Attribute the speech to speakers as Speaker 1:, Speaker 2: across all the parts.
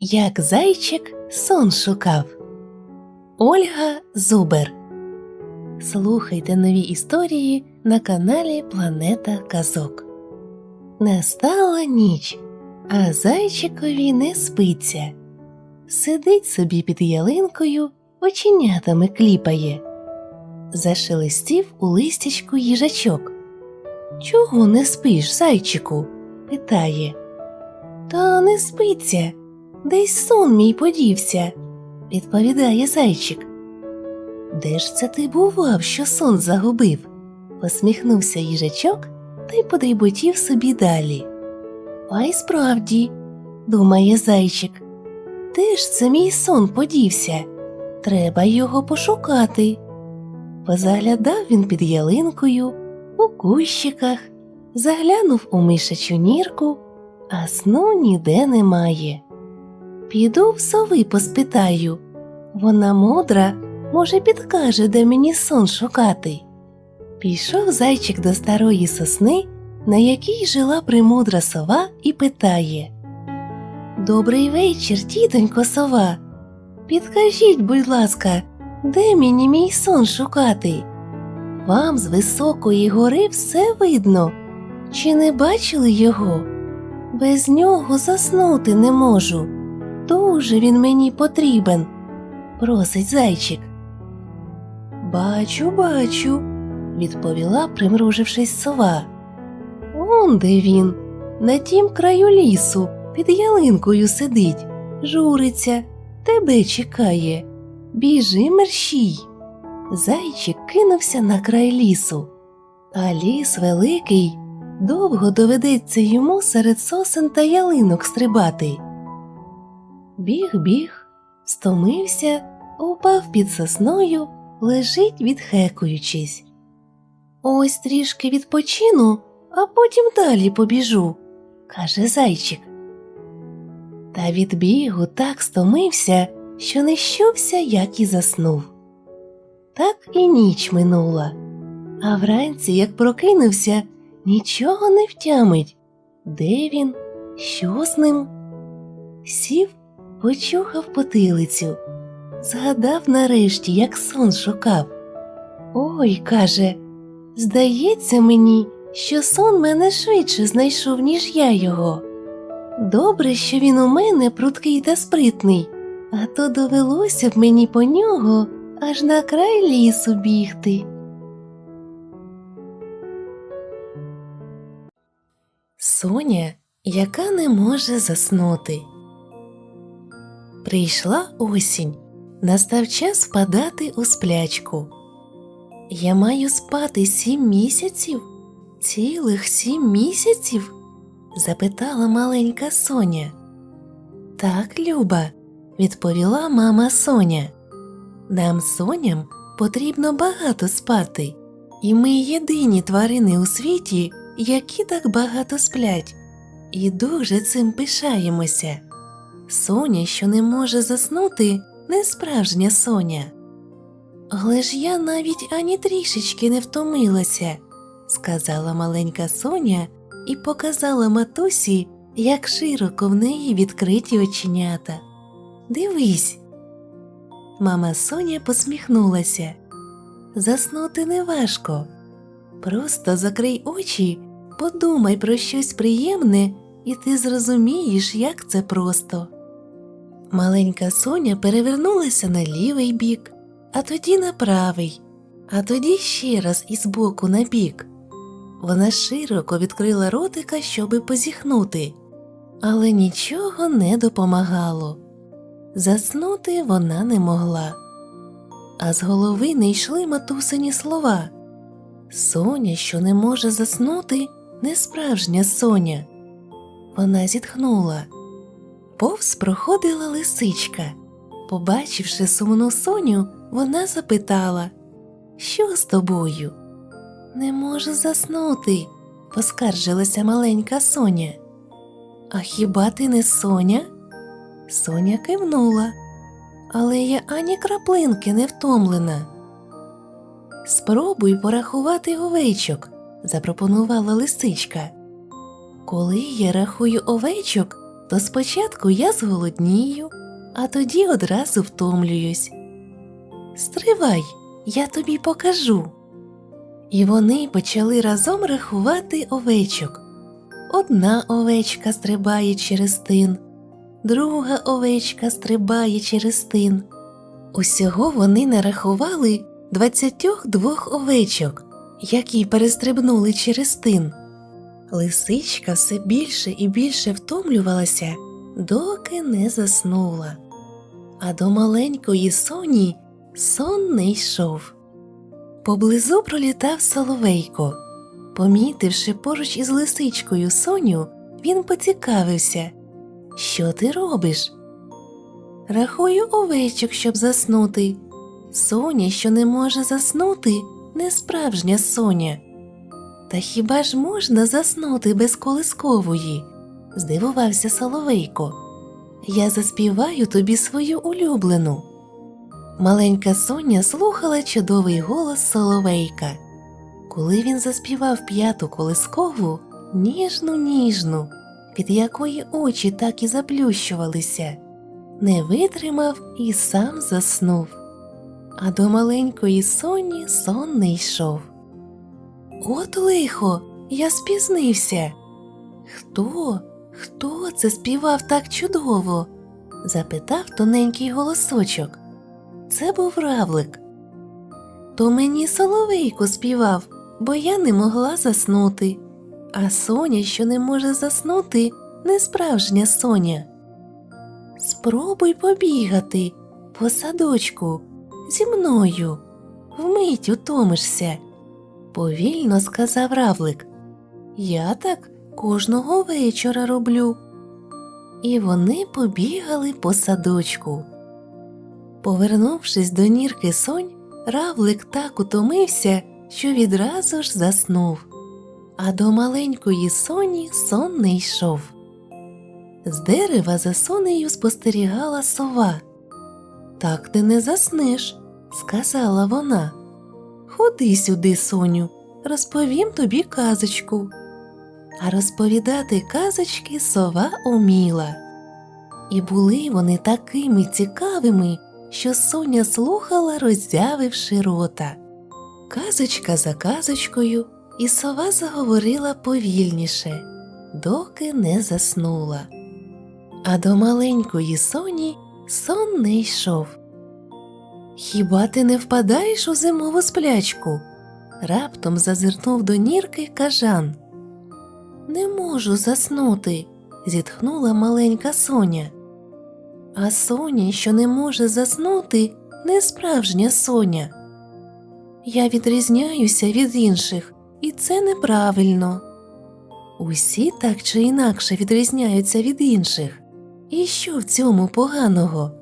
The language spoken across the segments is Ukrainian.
Speaker 1: Як зайчик сон шукав. Ольга Зубер. Слухайте нові історії на каналі Планета Казок. Настала ніч, а зайчикові не спиться. Сидить собі під ялинкою, оченятами кліпає. Зашелестів у листячку їжачок. Чого не спиш, зайчику? питає. Та не спиться. Десь сон мій подівся, відповідає зайчик. Де ж це ти бував, що сон загубив? посміхнувся їжачок та й подріботів собі далі. А й справді, думає зайчик, де ж це мій сон подівся? Треба його пошукати. Позаглядав він під ялинкою, у кущиках, заглянув у мишачу нірку, а сну ніде немає. Піду в сови поспитаю. Вона мудра, може, підкаже, де мені сон шукати. Пішов зайчик до старої сосни, на якій жила примудра сова, і питає Добрий вечір, тітонько сова. Підкажіть, будь ласка, де мені мій сон шукати? Вам з високої гори все видно. Чи не бачили його? Без нього заснути не можу. Дуже він мені потрібен, просить зайчик. Бачу, бачу, відповіла, примружившись сова. Он де він, на тім краю лісу, під ялинкою сидить, журиться, тебе чекає. Біжи, мерщій. Зайчик кинувся на край лісу, а ліс великий, довго доведеться йому серед сосен та ялинок стрибати. Біг, біг, стомився, упав під сосною, лежить, відхекуючись. Ось трішки відпочину, а потім далі побіжу, каже зайчик. Та від бігу так стомився, що не щувся, як і заснув. Так і ніч минула, а вранці, як прокинувся, нічого не втямить. Де він? Що з ним? Сів почухав потилицю, згадав нарешті, як сон шукав. Ой, каже, здається мені, що сон мене швидше знайшов, ніж я його. Добре, що він у мене пруткий та спритний, а то довелося б мені по нього аж на край лісу бігти. Соня, яка не може заснути. Прийшла осінь, настав час впадати у сплячку. Я маю спати сім місяців, цілих сім місяців? запитала маленька Соня. Так, Люба, відповіла мама Соня. Нам соням потрібно багато спати, і ми єдині тварини у світі, які так багато сплять, і дуже цим пишаємося. Соня, що не може заснути, не справжня Соня. Але ж я навіть ані трішечки не втомилася, сказала маленька Соня і показала матусі, як широко в неї відкриті оченята. Дивись. Мама Соня посміхнулася. Заснути не важко. Просто закрий очі, подумай про щось приємне, і ти зрозумієш, як це просто. Маленька Соня перевернулася на лівий бік, а тоді на правий, а тоді ще раз із боку на бік. Вона широко відкрила ротика, щоби позіхнути, але нічого не допомагало. Заснути вона не могла, а з голови не йшли матусині слова. Соня, що не може заснути, не справжня Соня. Вона зітхнула. Повз проходила лисичка. Побачивши сумну Соню, вона запитала Що з тобою? Не можу заснути, поскаржилася маленька Соня. А хіба ти не Соня? Соня кивнула, але я ані краплинки не втомлена. Спробуй порахувати овечок, запропонувала лисичка. Коли я рахую овечок, то спочатку я зголоднію, а тоді одразу втомлююсь. Стривай, я тобі покажу. І вони почали разом рахувати овечок. Одна овечка стрибає через тин, друга овечка стрибає через тин. Усього вони нарахували 22 овечок, які перестрибнули через тин. Лисичка все більше і більше втомлювалася, доки не заснула. А до маленької соні сон не йшов. Поблизу пролітав соловейко. Помітивши поруч із лисичкою Соню, він поцікавився Що ти робиш? Рахую овечок, щоб заснути. Соня, що не може заснути, не справжня соня. Та хіба ж можна заснути без колискової? здивувався Соловейко. Я заспіваю тобі свою улюблену. Маленька Соня слухала чудовий голос Соловейка. Коли він заспівав п'яту колискову, ніжну ніжну, від якої очі так і заплющувалися, не витримав і сам заснув. А до маленької Соні сон не йшов. От лихо, я спізнився. Хто? Хто це співав так чудово? запитав тоненький голосочок. Це був равлик. То мені соловейко співав, бо я не могла заснути. А Соня, що не може заснути, не справжня Соня. Спробуй побігати по садочку зі мною, вмить утомишся, повільно сказав равлик. Я так кожного вечора роблю. І вони побігали по садочку. Повернувшись до нірки сонь, равлик так утомився, що відразу ж заснув, а до маленької соні сон не йшов. З дерева за сонею спостерігала сова. Так ти не заснеш, сказала вона. Ходи сюди, соню, розповім тобі казочку. А розповідати казочки сова уміла. І були вони такими цікавими, що Соня слухала, роззявивши рота. Казочка за казочкою, і сова заговорила повільніше, доки не заснула. А до маленької соні сон не йшов. Хіба ти не впадаєш у зимову сплячку? раптом зазирнув до нірки кажан. Не можу заснути, зітхнула маленька соня. А соня, що не може заснути, не справжня соня. Я відрізняюся від інших, і це неправильно. Усі так чи інакше відрізняються від інших. І що в цьому поганого?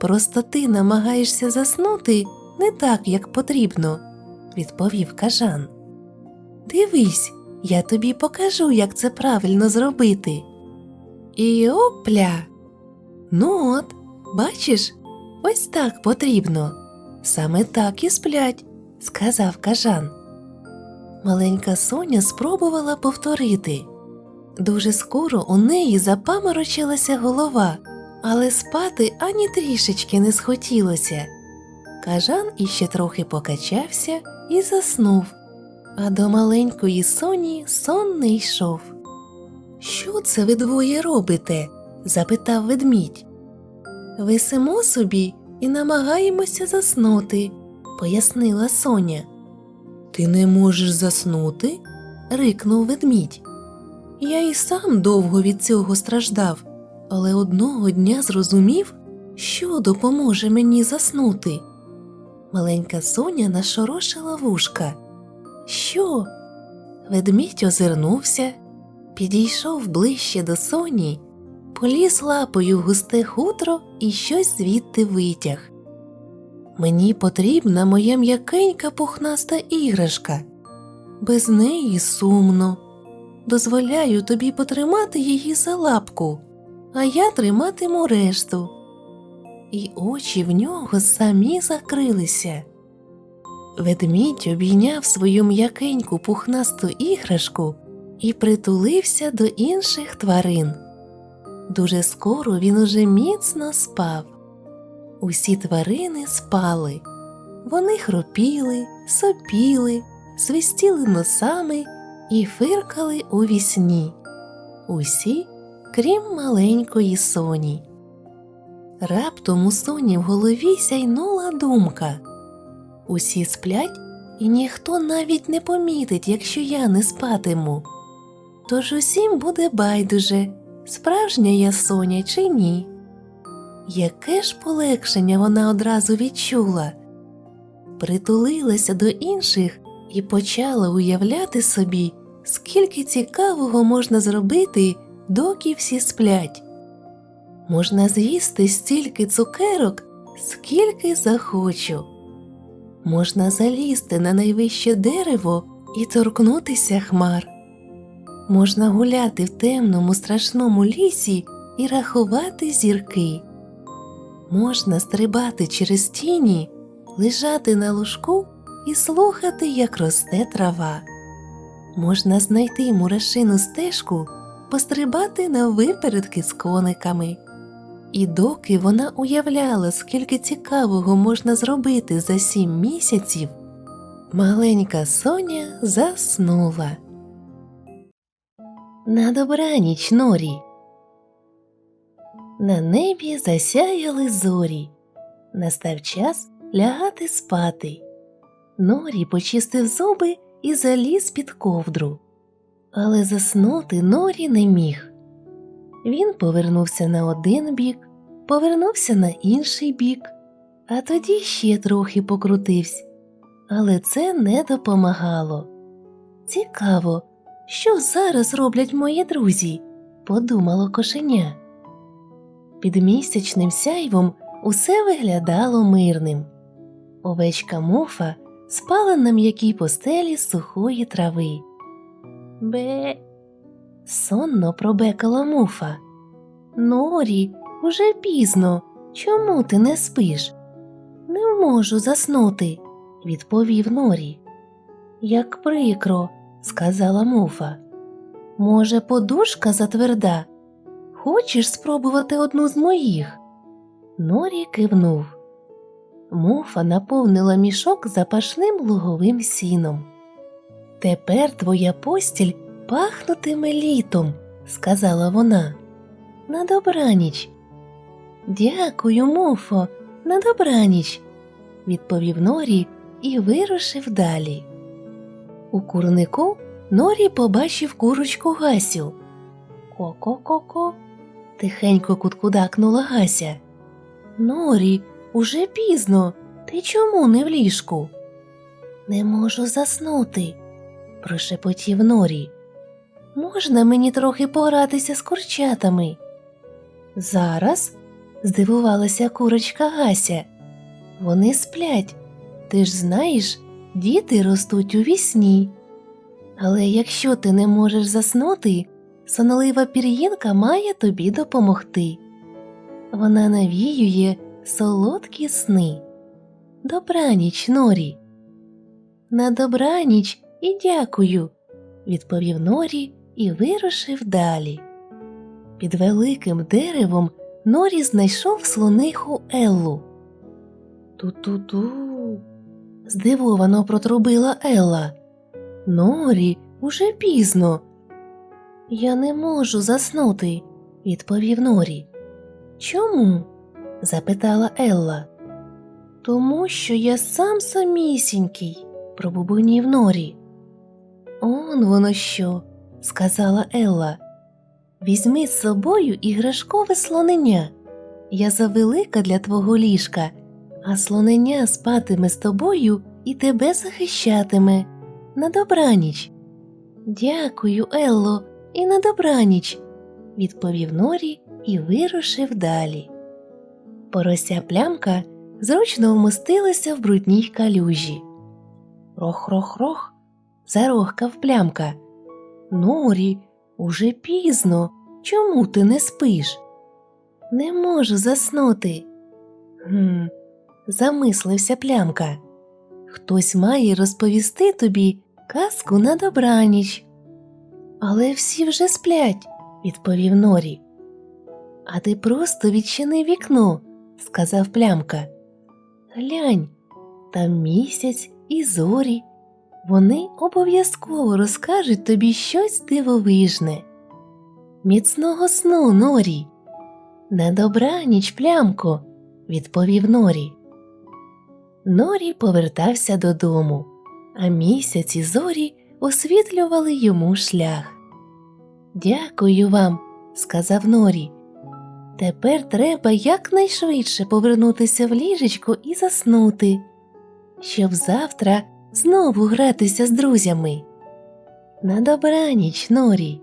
Speaker 1: Просто ти намагаєшся заснути не так, як потрібно, відповів кажан. Дивись, я тобі покажу, як це правильно зробити. І опля. Ну от, бачиш, ось так потрібно. Саме так і сплять, сказав кажан. Маленька Соня спробувала повторити. Дуже скоро у неї запаморочилася голова, але спати ані трішечки не схотілося. Кажан іще трохи покачався і заснув, а до маленької соні сон не йшов. Що це ви двоє робите? запитав ведмідь. Висимо собі і намагаємося заснути, пояснила Соня. Ти не можеш заснути? рикнув ведмідь. Я і сам довго від цього страждав, але одного дня зрозумів, що допоможе мені заснути. Маленька Соня нашорошила вушка. Що? Ведмідь озирнувся, підійшов ближче до соні, поліз лапою в густе хутро і щось звідти витяг. Мені потрібна моя м'якенька пухнаста іграшка. Без неї сумно. Дозволяю тобі потримати її за лапку, а я триматиму решту. І очі в нього самі закрилися. Ведмідь обійняв свою м'якеньку пухнасту іграшку і притулився до інших тварин. Дуже скоро він уже міцно спав. Усі тварини спали. Вони хропіли, сопіли, свистіли носами і фиркали у вісні. Усі, крім маленької соні. Раптом у соні в голові сяйнула думка. Усі сплять, і ніхто навіть не помітить, якщо я не спатиму. Тож усім буде байдуже, справжня я соня чи ні. Яке ж полегшення вона одразу відчула, притулилася до інших і почала уявляти собі, скільки цікавого можна зробити, доки всі сплять. Можна з'їсти стільки цукерок, скільки захочу. Можна залізти на найвище дерево і торкнутися хмар. Можна гуляти в темному страшному лісі і рахувати зірки. Можна стрибати через тіні, лежати на лужку і слухати, як росте трава. Можна знайти мурашину стежку, пострибати на випередки з кониками. І доки вона уявляла, скільки цікавого можна зробити за сім місяців, маленька Соня заснула. На добраніч норі. На небі засяяли зорі. Настав час лягати спати. Норі почистив зуби і заліз під ковдру. Але заснути Норі не міг. Він повернувся на один бік, повернувся на інший бік, а тоді ще трохи покрутився. Але це не допомагало. Цікаво, що зараз роблять мої друзі, подумало кошеня. Під місячним сяйвом усе виглядало мирним. Овечка муфа спала на м'якій постелі сухої трави. Бе. Сонно пробекала муфа. Норі, уже пізно. Чому ти не спиш? Не можу заснути, відповів Норі. Як прикро, сказала муфа. Може, подушка затверда? Хочеш спробувати одну з моїх? Норі кивнув. Муфа наповнила мішок запашним луговим сіном. Тепер твоя постіль пахнутиме літом, сказала вона. На добраніч. Дякую, муфо, на добраніч, відповів Норі і вирушив далі. У курнику Норі побачив курочку Гасю. Ко-ко-ко-ко, тихенько куткудакнула Гася. Норі, уже пізно. Ти чому не в ліжку? Не можу заснути, прошепотів Норі. Можна мені трохи погратися з курчатами? Зараз? здивувалася курочка Гася. Вони сплять. Ти ж знаєш, діти ростуть у вісні. Але якщо ти не можеш заснути, сонолива пір'їнка має тобі допомогти. Вона навіює солодкі сни. Добраніч, Норі. На добраніч і дякую, відповів Норі і вирушив далі. Під великим деревом Норі знайшов слониху Еллу. Ту-ту-ту. здивовано протрубила Елла. Норі, уже пізно. Я не можу заснути, відповів Норі. Чому? запитала Елла. Тому що я сам самісінький, пробубонів Норі. Он воно що, сказала Елла. Візьми з собою іграшкове слонення. Я завелика для твого ліжка, а слонення спатиме з тобою і тебе захищатиме. На добраніч. Дякую, Елло, і на добраніч, відповів Норі і вирушив далі. Порося плямка зручно вмостилася в брудній калюжі. Рох-рох-рох, зарохкав плямка. Норі, уже пізно. Чому ти не спиш? Не можу заснути. Гм, замислився плямка. Хтось має розповісти тобі казку на добраніч. Але всі вже сплять, відповів Норі. А ти просто відчини вікно, сказав плямка. Глянь, там місяць і зорі. Вони обов'язково розкажуть тобі щось дивовижне. Міцного сну, Норі. На добраніч, плямко, відповів Норі. Норі повертався додому, а місяць і зорі освітлювали йому шлях. Дякую вам, сказав Норі. Тепер треба якнайшвидше повернутися в ліжечко і заснути, щоб завтра знову гратися з друзями. На добраніч, Норі.